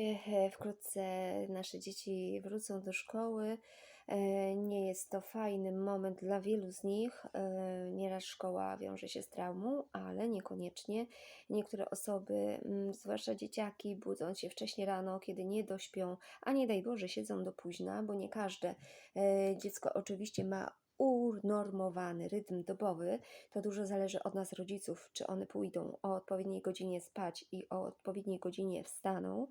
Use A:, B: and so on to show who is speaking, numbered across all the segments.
A: E, wkrótce nasze dzieci wrócą do szkoły. E, Nie jest to fajny moment dla wielu z nich. E, Nieraz szkoła wiąże się z traumą, ale niekoniecznie. Niektóre osoby, mm, zwłaszcza dzieciaki, budzą się wcześnie rano, kiedy nie dośpią, a nie daj Boże, siedzą do późna, bo nie każde dziecko oczywiście ma unormowany rytm dobowy, to dużo zależy od nas, rodziców, czy one pójdą o odpowiedniej godzinie spać i o odpowiedniej godzinie wstaną.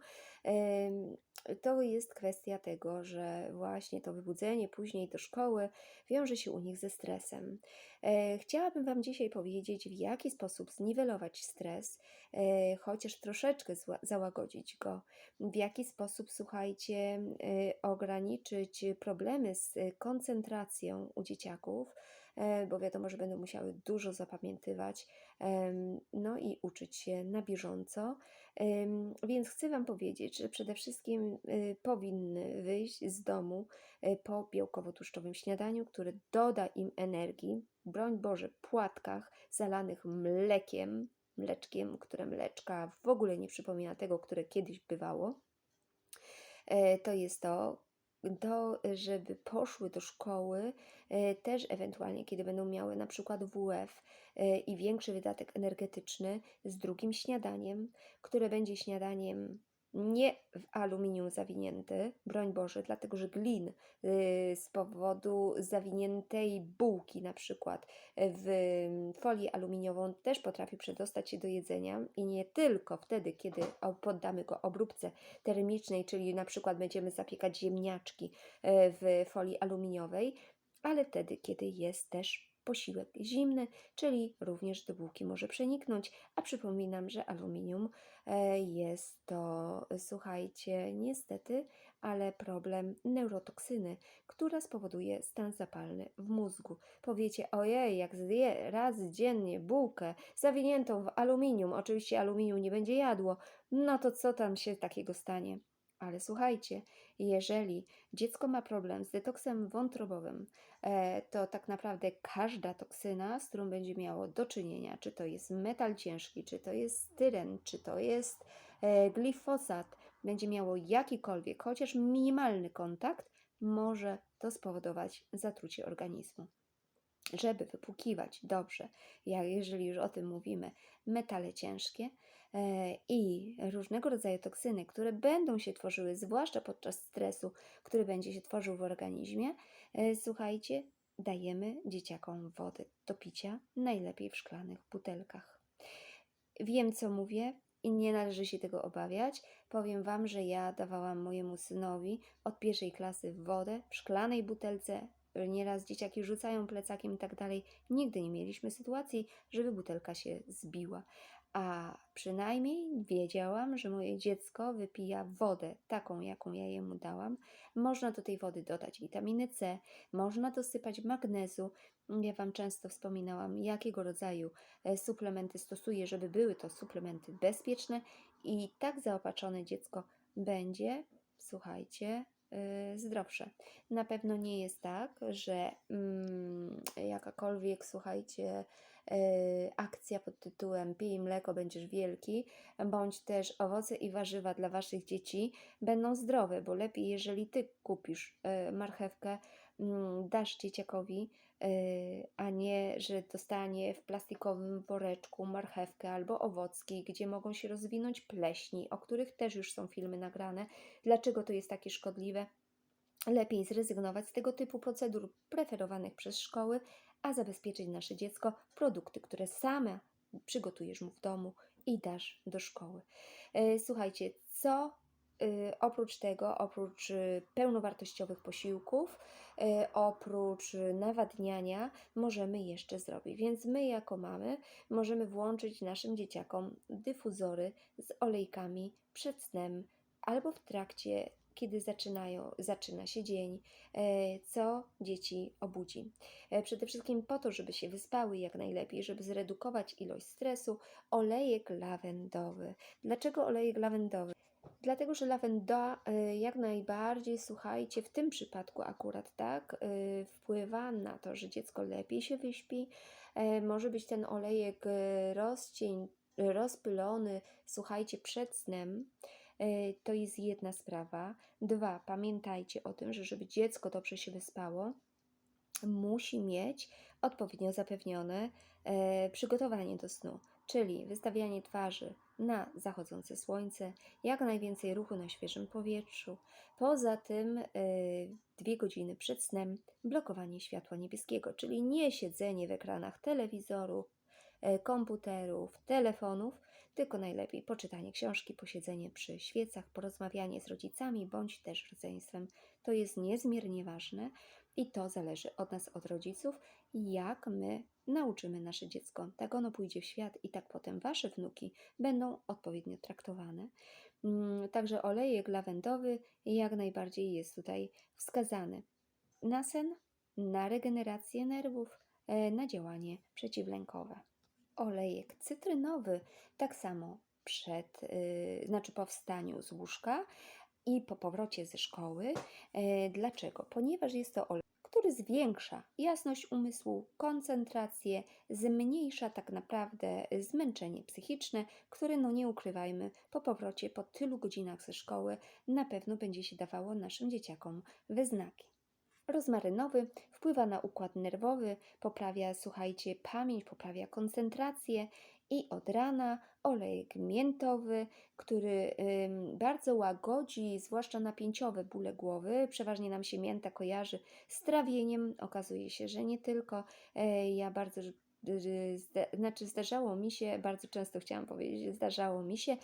A: To jest kwestia tego, że właśnie to wybudzenie później do szkoły wiąże się u nich ze stresem. E, Chciałabym Wam dzisiaj powiedzieć, w jaki sposób zniwelować stres, e, chociaż troszeczkę załagodzić go, w jaki sposób, słuchajcie, e, ograniczyć problemy z koncentracją u dzieciaków, e, bo wiadomo, że będą musiały dużo zapamiętywać, no i uczyć się na bieżąco. Więc chcę Wam powiedzieć, że przede wszystkim y, powinny wyjść z domu y, po białkowo-tłuszczowym śniadaniu, które doda im energii, broń Boże, płatkach zalanych mlekiem, mleczkiem, które mleczka w ogóle nie przypomina tego, które kiedyś bywało. E, To jest to, to, żeby poszły do szkoły, e, też ewentualnie, kiedy będą miały na przykład WF e, i większy wydatek energetyczny, z drugim śniadaniem, które będzie śniadaniem nie w aluminium zawinięty, broń Boże, dlatego że glin y, z powodu zawiniętej bułki na przykład e, w folię aluminiową też potrafi przedostać się do jedzenia i nie tylko wtedy, kiedy poddamy go obróbce termicznej, czyli na przykład będziemy zapiekać ziemniaczki e, w folii aluminiowej, ale wtedy, kiedy jest też posiłek zimny, czyli również do bułki może przeniknąć. A przypominam, że aluminium e, jest to, słuchajcie, niestety, ale problem neurotoksyny, która spowoduje stan zapalny w mózgu. Powiecie, ojej, jak zje raz dziennie bułkę zawiniętą w aluminium, oczywiście aluminium nie będzie jadło, no to co tam się takiego stanie? Ale słuchajcie, jeżeli dziecko ma problem z detoksem wątrobowym, e, to tak naprawdę każda toksyna, z którą będzie miało do czynienia, czy to jest metal ciężki, czy to jest styren, czy to jest e, glifosat, będzie miało jakikolwiek, chociaż minimalny kontakt, może to spowodować zatrucie organizmu. Żeby wypłukiwać dobrze, jak jeżeli już o tym mówimy, metale ciężkie i różnego rodzaju toksyny, które będą się tworzyły, zwłaszcza podczas stresu, który będzie się tworzył w organizmie, e, słuchajcie, dajemy dzieciakom wodę do picia, najlepiej w szklanych butelkach. Wiem, co mówię. I nie należy się tego obawiać. Powiem Wam, że ja dawałam mojemu synowi od pierwszej klasy wodę w szklanej butelce nieraz dzieciaki rzucają plecakiem i tak dalej. Nigdy nie mieliśmy sytuacji, żeby butelka się zbiła. A przynajmniej wiedziałam, że moje dziecko wypija wodę taką, jaką ja jemu dałam. Można do tej wody dodać witaminy C, można dosypać magnezu. Ja Wam często wspominałam, jakiego rodzaju e, suplementy stosuję, żeby były to suplementy bezpieczne i tak zaopatrzone dziecko będzie, słuchajcie, y, zdrowsze. Na pewno nie jest tak, że mm, jakakolwiek, słuchajcie, akcja pod tytułem Pij mleko, będziesz wielki, bądź też owoce i warzywa dla Waszych dzieci będą zdrowe, bo lepiej, jeżeli Ty kupisz y, marchewkę, mm, dasz dzieciakowi, y, a nie, że dostanie w plastikowym woreczku marchewkę albo owocki, gdzie mogą się rozwinąć pleśni, o których też już są filmy nagrane. Dlaczego to jest takie szkodliwe? Lepiej zrezygnować z tego typu procedur preferowanych przez szkoły, a zabezpieczyć nasze dziecko produkty, które same przygotujesz mu w domu i dasz do szkoły. E, Słuchajcie, co y, oprócz tego, oprócz y, pełnowartościowych posiłków, oprócz nawadniania, możemy jeszcze zrobić. Więc my, jako mamy, możemy włączyć naszym dzieciakom dyfuzory z olejkami przed snem albo w trakcie kiedy zaczynają, zaczyna się dzień, e, co dzieci obudzi. E, Przede wszystkim po to, żeby się wyspały jak najlepiej, żeby zredukować ilość stresu, olejek lawendowy. Dlaczego olejek lawendowy? Dlatego, że lawenda e, jak najbardziej, słuchajcie, w tym przypadku akurat tak, wpływa na to, że dziecko lepiej się wyśpi. Może być ten olejek rozcień, rozpylony, słuchajcie, przed snem. E, To jest jedna sprawa. Dwa, pamiętajcie o tym, że żeby dziecko dobrze się wyspało, musi mieć odpowiednio zapewnione e, przygotowanie do snu, czyli wystawianie twarzy na zachodzące słońce, jak najwięcej ruchu na świeżym powietrzu. Poza tym, e, dwie godziny przed snem, blokowanie światła niebieskiego, czyli nie siedzenie w ekranach telewizorów, komputerów, telefonów, tylko najlepiej poczytanie książki, posiedzenie przy świecach, porozmawianie z rodzicami bądź też rodzeństwem. To jest niezmiernie ważne i to zależy od nas, od rodziców, jak my nauczymy nasze dziecko. Tak ono pójdzie w świat i tak potem wasze wnuki będą odpowiednio traktowane. Mm, Także olejek lawendowy jak najbardziej jest tutaj wskazany. Na sen, na regenerację nerwów, e, na działanie przeciwlękowe. Olejek cytrynowy tak samo przed, y, znaczy po wstaniu z łóżka i po powrocie ze szkoły. E, Dlaczego? Ponieważ jest to olej, który zwiększa jasność umysłu, koncentrację, zmniejsza tak naprawdę zmęczenie psychiczne, które, no nie ukrywajmy, po powrocie po tylu godzinach ze szkoły na pewno będzie się dawało naszym dzieciakom we znaki. Rozmarynowy wpływa na układ nerwowy, poprawia, słuchajcie, pamięć, poprawia koncentrację i od rana olejek miętowy, który bardzo łagodzi, zwłaszcza napięciowe bóle głowy. Przeważnie nam się mięta kojarzy z trawieniem. Okazuje się, że nie tylko. E, ja bardzo znaczy zdarzało mi się, bardzo często chciałam powiedzieć, zdarzało mi się,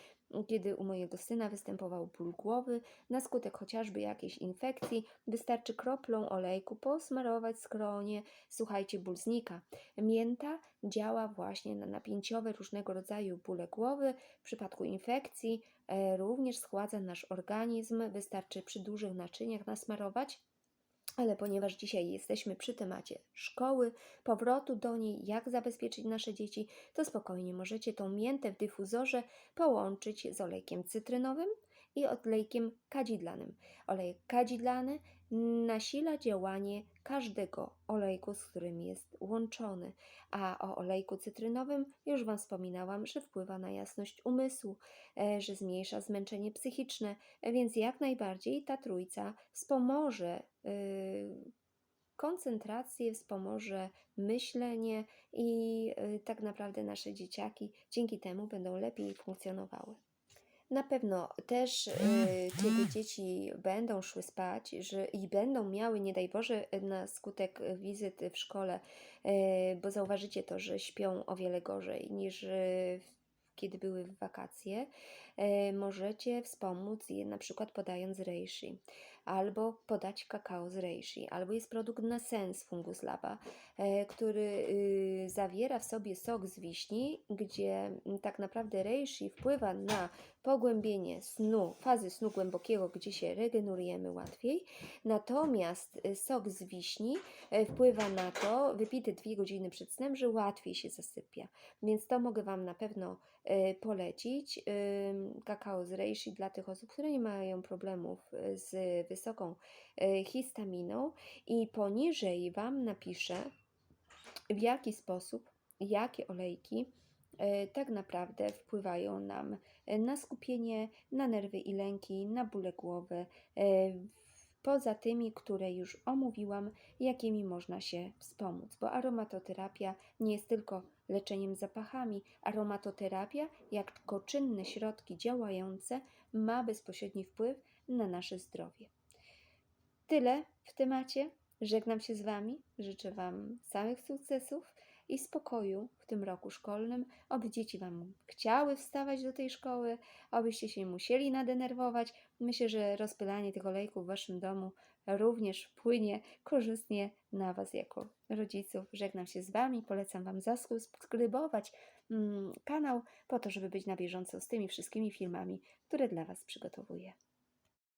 A: kiedy u mojego syna występował ból głowy na skutek chociażby jakiejś infekcji, wystarczy kroplą olejku posmarować skronie, słuchajcie, ból znika. Mięta działa właśnie na napięciowe różnego rodzaju bóle głowy. W przypadku infekcji e, również schładza nasz organizm, wystarczy przy dużych naczyniach nasmarować. Ale ponieważ dzisiaj jesteśmy przy temacie szkoły, powrotu do niej, jak zabezpieczyć nasze dzieci, to spokojnie możecie tą miętę w dyfuzorze połączyć z olejkiem cytrynowym i olejkiem kadzidlanym. Olejek kadzidlany nasila działanie każdego olejku, z którym jest łączony, a o olejku cytrynowym już Wam wspominałam, że wpływa na jasność umysłu, e, że zmniejsza zmęczenie psychiczne, e, więc jak najbardziej ta trójca wspomoże y, koncentrację, wspomoże myślenie i y, tak naprawdę nasze dzieciaki dzięki temu będą lepiej funkcjonowały. Na pewno też, y, kiedy dzieci będą szły spać że, i będą miały, nie daj Boże, na skutek wizyt w szkole, y, bo zauważycie to, że śpią o wiele gorzej niż y, kiedy były w wakacje, możecie wspomóc je na przykład podając reishi, albo podać kakao z reishi, albo jest produkt na sens Fungus Laba, y, który y, zawiera w sobie sok z wiśni, gdzie mm, tak naprawdę reishi wpływa na pogłębienie snu, fazy snu głębokiego, gdzie się regenerujemy łatwiej. Natomiast y, sok z wiśni y, wpływa na to, wypity dwie godziny przed snem, że łatwiej się zasypia. Więc to mogę Wam na pewno polecić. Kakao z reishi dla tych osób, które nie mają problemów y, z wysoką y, histaminą. I poniżej Wam napiszę, w jaki sposób, jakie olejki e, tak naprawdę wpływają nam na skupienie, na nerwy i lęki, na bóle głowy, poza tymi, które już omówiłam, jakimi można się wspomóc, bo aromatoterapia nie jest tylko leczeniem zapachami. Aromatoterapia, jako czynne środki działające, ma bezpośredni wpływ na nasze zdrowie. Tyle w temacie. Żegnam się z Wami. Życzę Wam samych sukcesów i spokoju w tym roku szkolnym. Oby dzieci Wam chciały wstawać do tej szkoły, obyście się musieli nadenerwować. Myślę, że rozpylanie tych olejków w Waszym domu również wpłynie korzystnie na Was jako rodziców. Żegnam się z Wami. Polecam Wam zasubskrybować mm, kanał po to, żeby być na bieżąco z tymi wszystkimi filmami, które dla Was przygotowuję.